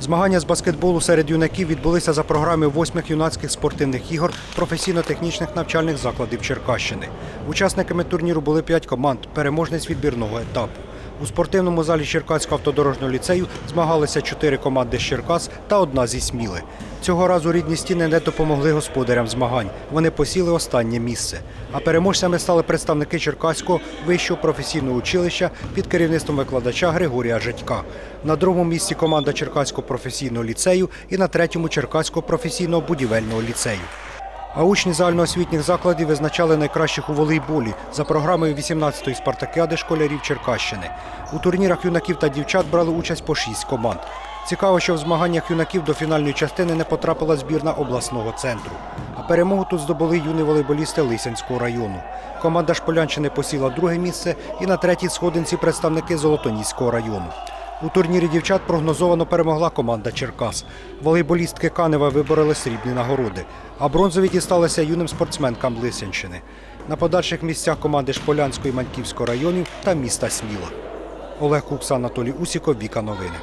Змагання з баскетболу серед юнаків відбулися за програмою восьмих юнацьких спортивних ігор професійно-технічних навчальних закладів Черкащини. Учасниками турніру були п'ять команд, переможниць відбірного етапу. У спортивному залі Черкаського автодорожнього ліцею змагалися чотири команди з Черкас та одна зі Сміли. Цього разу рідні стіни не допомогли господарям змагань. Вони посіли останнє місце. А переможцями стали представники Черкаського вищого професійного училища під керівництвом викладача Григорія Житька. На другому місці команда Черкаського професійного ліцею і на третьому Черкаського професійного будівельного ліцею. А учні загальноосвітніх закладів визначали найкращих у волейболі за програмою 18-ї спартакіади школярів Черкащини. У турнірах юнаків та дівчат брали участь по шість команд. Цікаво, що в змаганнях юнаків до фінальної частини не потрапила збірна обласного центру. А перемогу тут здобули юні волейболісти Лисянського району. Команда Шполянщини посіла друге місце і на третій сходинці представники Золотоніського району. У турнірі дівчат прогнозовано перемогла команда Черкас. Волейболістки Канева вибороли срібні нагороди, а бронзові дісталися юним спортсменкам Лисянщини. На подальших місцях команди Шполянської, Маньківського районів та міста Сміла. Олег Кукса, Анатолій Усіков, Віка Новини.